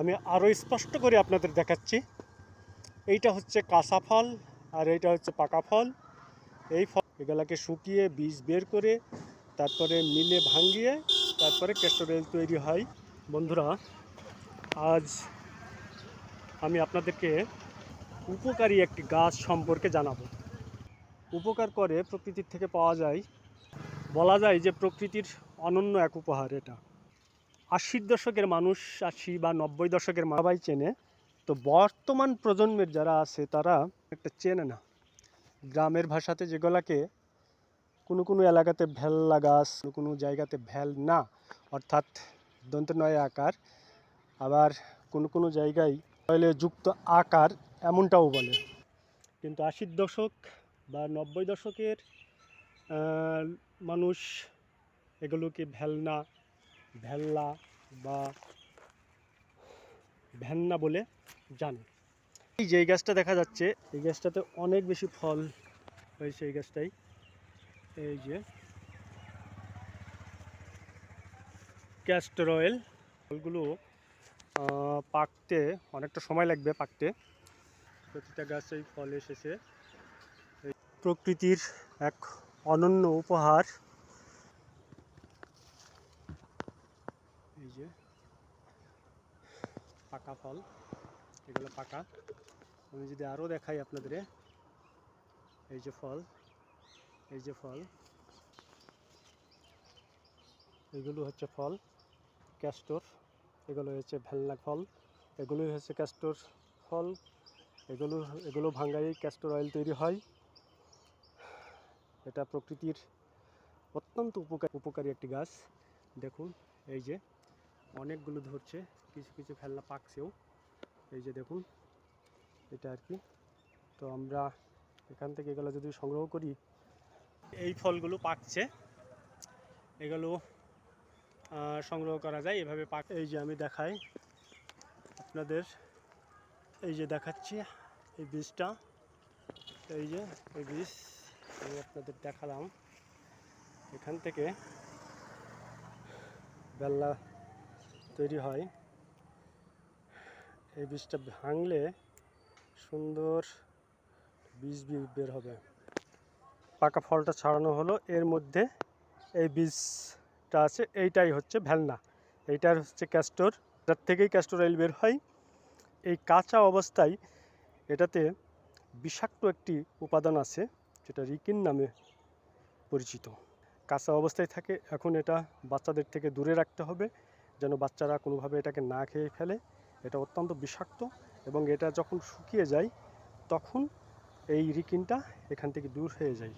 আমি আরও স্পষ্ট করে আপনাদের দেখাচ্ছি। এইটা হচ্ছে কাঁচা ফল আর এইটা হচ্ছে পাকা ফল। এই ফল এগুলাকে শুকিয়ে বীজ বের করে তারপরে মিলে ভাঙিয়ে তারপরে ক্যাস্টোরেল তৈরি হয়। বন্ধুরা, আজ আমি আপনাদেরকে উপকারী একটি গাছ সম্পর্কে জানাব। উপকার করে প্রকৃতির থেকে পাওয়া যায়। বলা যায় যে প্রকৃতির অনন্য এক উপহার এটা। আশির দশকের মানুষ, আশি বা নব্বই দশকের মাবাই চেনে। তো বর্তমান প্রজন্মের যারা আছে, তারা একটা চেনে না। গ্রামের ভাষাতে যেগুলাকে কোনো কোনো এলাকাতে ভেল্লা গাছ কোনো কোনো জায়গাতে ভ্যাল না, অর্থাৎ দন্ত নয় আকার, আবার কোনো কোনো জায়গায় যুক্ত আকার এমনটাও বলে। কিন্তু আশির দশক বা নব্বই দশকের মানুষ এগুলোকে ভেলনা ভেল্লা বা ভ্যান্না বলে জানে। এই যে গাছটা দেখা যাচ্ছে, এই গাছটাতে অনেক বেশি ফল হয়েছে এই গাছটাই। এই যে ক্যাস্টর অয়েল ফলগুলো পাকতে অনেকটা সময় লাগবে পাকতে। প্রতিটা গাছেই ফল এসেছে। প্রকৃতির এক অনন্য উপহার এই যে পাকা ফল, এগুলো পাকা। আমি যদি আরও দেখাই আপনাদের, এই যে ফল, এই যে ফল, এগুলো হচ্ছে ফল, ক্যাস্টর, এগুলো হচ্ছে ভেল্লা ফল, এগুলোই হচ্ছে ক্যাস্টর ফল, এগুলো এগুলো ভাঙ্গাই ক্যাস্টর অয়েল তৈরি হয়। এটা প্রকৃতির অত্যন্ত উপকার, উপকারী একটি গাছ। দেখুন, এই যে অনেকগুলো ধরছে, কিছু কিছু ফেলনা পাকছেও। এই যে দেখুন, এটা আর কি। তো আমরা এখান থেকে এগুলো যদি সংগ্রহ করি, এই ফলগুলো পাকছে। এগুলো সংগ্রহ করা যায়, এভাবে পাক এই যে আমি দেখাই আপনাদের। এই যে দেখাচ্ছি, এই বীজটা। এই যে, এই বীজ আমি আপনাদের দেখালাম। এখান থেকে বেল্লা তৈরি হয়। এই বীজটা ভাঙলে সুন্দর বীজ বের হবে। পাকা ফলটা ছাড়ানো হলো। এর মধ্যে এই বীজটা আছে, এইটাই হচ্ছে ভেলনা। এইটার হচ্ছে ক্যাস্টর। এটার থেকেই ক্যাস্টর অয়েল বের হয়। এই কাঁচা অবস্থায় এটাতে বিষাক্ত একটি উপাদান আছে, যেটা রিকিন নামে পরিচিত। কাঁচা অবস্থায় থাকে। এখন এটা বাচ্চাদের থেকে দূরে রাখতে হবে। যেন বাচ্চারা কোনোভাবে এটাকে না খেয়ে ফেলে। এটা অত্যন্ত বিষাক্ত এবং এটা যখন শুকিয়ে যায়, তখন এই রিকিনটা এখান থেকে দূর হয়ে যায়।